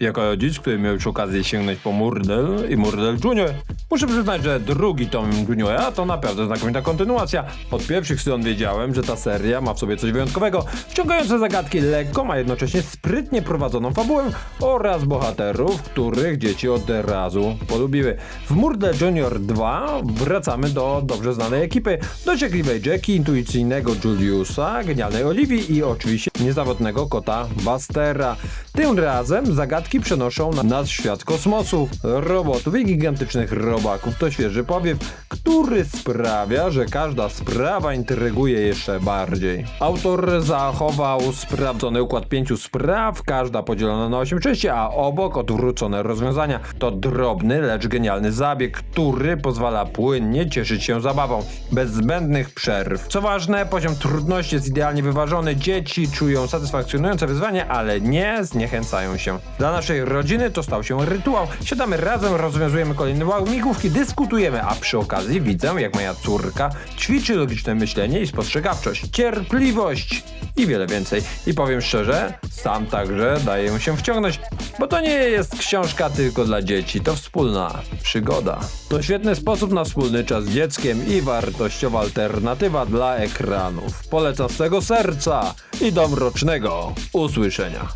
Jako rodzic, który miał już okazję sięgnąć po Murdel i Murdel Junior, muszę przyznać, że drugi tom Juniora to naprawdę znakomita kontynuacja. Od pierwszych stron wiedziałem, że ta seria ma w sobie coś wyjątkowego, wciągające zagadki lekką, a jednocześnie sprytnie prowadzoną fabułę oraz bohaterów, których dzieci od razu polubiły. W Murdel Junior 2 wracamy do dobrze znanej ekipy, dociekliwej Jackie, intuicyjnego Juliusa, genialnej Oliwii i oczywiście niezawodnego kota Bastera. Tym razem zagadki przenoszą na nas świat kosmosu, robotów i gigantycznych robaków. To świeży powiew, który sprawia, że każda sprawa intryguje jeszcze bardziej. Autor zachował sprawdzony układ pięciu spraw, każda podzielona na osiem części, a obok odwrócone rozwiązania. To drobny, lecz genialny zabieg, który pozwala płynnie cieszyć się zabawą, bez zbędnych przerw. Co ważne, poziom trudności jest idealnie wyważony. Dzieci czują satysfakcjonujące wyzwanie, ale nie zniechęcają się. Dla naszej rodziny to stał się rytuał. Siadamy razem, rozwiązujemy kolejne łamigłówki, dyskutujemy, a przy okazji widzę, jak moja córka ćwiczy logiczne myślenie i spostrzegawczość, cierpliwość i wiele więcej. I powiem szczerze, sam także daję się wciągnąć, bo to nie jest książka tylko dla dzieci, to wspólna przygoda. To świetny sposób na wspólny czas z dzieckiem i wartościowa alternatywa dla ekranów. Polecam z tego serca i do mrocznego usłyszenia.